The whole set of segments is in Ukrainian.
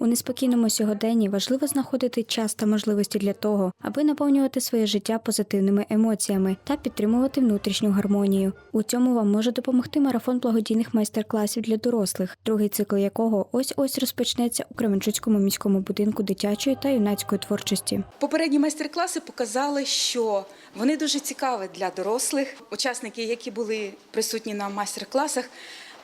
У неспокійному сьогоденні важливо знаходити час та можливості для того, аби наповнювати своє життя позитивними емоціями та підтримувати внутрішню гармонію. У цьому вам може допомогти марафон благодійних майстер-класів для дорослих, другий цикл якого ось ось розпочнеться у Кременчуцькому міському будинку дитячої та юнацької творчості. Попередні майстер-класи показали, що вони дуже цікаві для дорослих. Учасники, які були присутні на майстер-класах,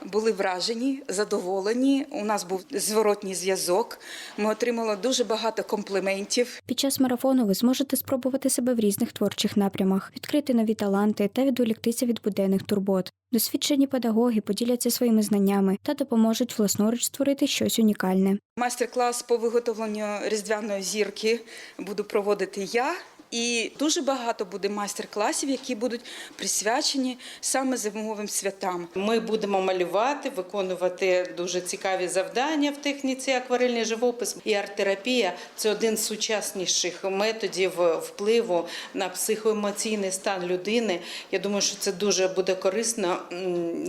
були вражені, задоволені. У нас був зворотній зв'язок. Ми отримали дуже багато компліментів. Під час марафону ви зможете спробувати себе в різних творчих напрямах, відкрити нові таланти та відволіктися від буденних турбот. Досвідчені педагоги поділяться своїми знаннями та допоможуть власноруч створити щось унікальне. Майстер-клас по виготовленню різдвяної зірки буду проводити я. І дуже багато буде майстер-класів, які будуть присвячені саме зимовим святам. Ми будемо малювати, виконувати дуже цікаві завдання в техніці акварельний живопис. І арт-терапія – це один з сучасніших методів впливу на психоемоційний стан людини. Я думаю, що це дуже буде корисно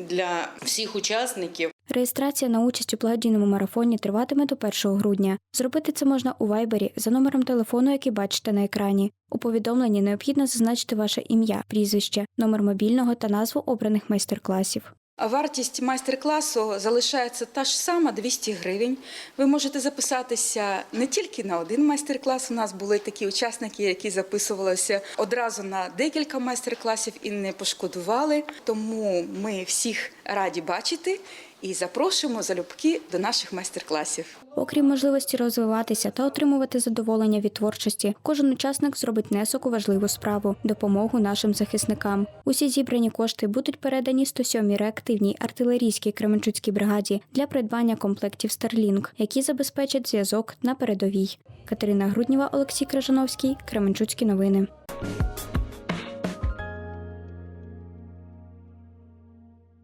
для всіх учасників. Реєстрація на участь у благодійному марафоні триватиме до 1 грудня. Зробити це можна у Вайбері за номером телефону, який бачите на екрані. У повідомленні необхідно зазначити ваше ім'я, прізвище, номер мобільного та назву обраних майстер-класів. Вартість майстер-класу залишається та ж сама 200 гривень. Ви можете записатися не тільки на один майстер-клас. У нас були такі учасники, які записувалися одразу на декілька майстер-класів і не пошкодували. Тому ми всіх раді бачити і запрошуємо залюбки до наших майстер-класів. Окрім можливості розвиватися та отримувати задоволення від творчості, кожен учасник зробить внесок у важливу справу допомогу нашим захисникам. Усі зібрані кошти будуть передані 107-й реактивній артилерійській Кременчуцькій бригаді для придбання комплектів Starlink, які забезпечать зв'язок на передовій. Катерина Грудніва, Олексій Крижановський, Кременчуцькі новини.